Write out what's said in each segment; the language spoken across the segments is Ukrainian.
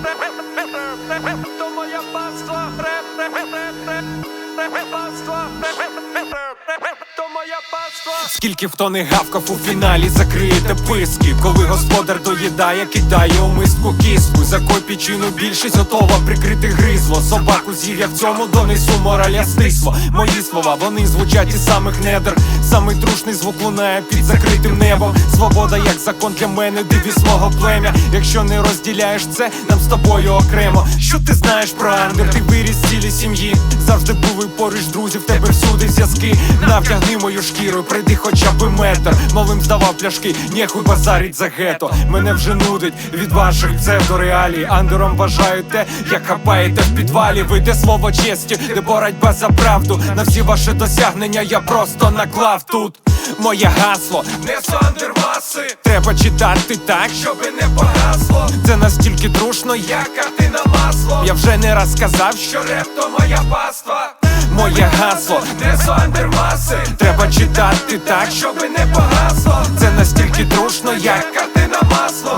Mr. Mr. Mr. Скільки хто не гавкав у фіналі, закриєте писки. Коли господар доїдає, кидає у миску кіску. За копійчину більшість готова прикрити гризло. Собаку з'їв я в цьому донесу мораль ястиство. Мої слова, вони звучать із самих недр. Самий трушний звук лунає під закритим небом. Свобода, як закон для мене, диві свого плем'я. Якщо не розділяєш це, нам з тобою окремо. Що ти знаєш про андер? Ти виріс в цілій сім'ї. Завжди були поруч друзі, в тебе всюди зв'язки. Навтягни мою шкіру, прийди хоча б метр. Малим здавав пляшки, нехуй базарить за гето. Мене вже нудить від ваших псевдореалій. Андером вважаю те, як хапаєте в підвалі. Ви де слово честі, де боротьба за правду. На всі ваші досягнення я просто наклав тут. Моє гасло не сандермаси Треба читати так, щоби не погасло Це настільки трушно, як картина масло Я вже не раз сказав, що реп то моя паства Моє гасло не сандермаси Треба читати так, щоби не погасло. Це настільки трушно, як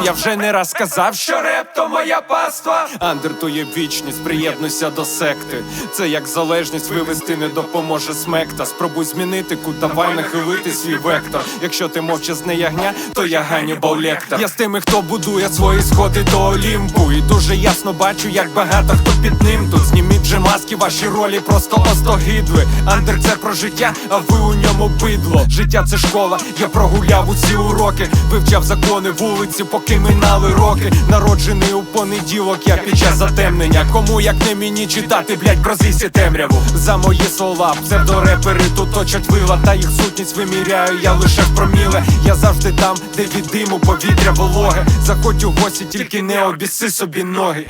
Я вже не раз сказав, що реп то моя паства. Андер то є вічність, приєднуйся до секти. Це як залежність вивести не допоможе смекта. Спробуй змінити кут, давай нахилити свій вектор. Якщо ти мовчазне ягня, то я Ганнібал Лектор. Я з тими, хто будує свої сходи до Олімпу. І дуже ясно бачу, як багато хто під ним тут. Зніміть вже маски, ваші ролі просто остогидли Андер це про життя, а ви у ньому бидло. Життя це школа, я прогуляв усі уроки Вивчав закони вулиці, поки минали роки Народжений у понеділок, я під час затемнення Кому як не мені читати, блять, про злісі темряву. За мої слова, псевдорепери тут точать вила Та їх сутність виміряю, я лише в проміле. Я завжди там, де від диму повітря вологе. Заходь у гості, тільки не обіси собі ноги.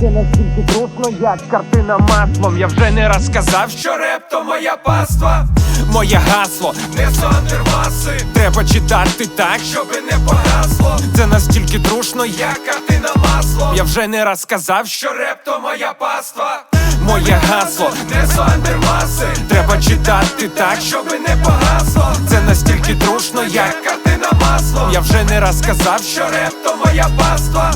Це настільки трушно, як картина маслом. Я вже не раз сказав, що реп то моя паства. Моє гасло не сандермаси Треба читати так, щоби не погасло. Це настільки трушно, як картина маслом. Я вже не раз сказав, що реп то моя паства. Моє гасло не сандермаси Треба читати так, щоби не погасло. Це настільки трушно, як картина маслом. Я вже не раз сказав, що реп то моя паства.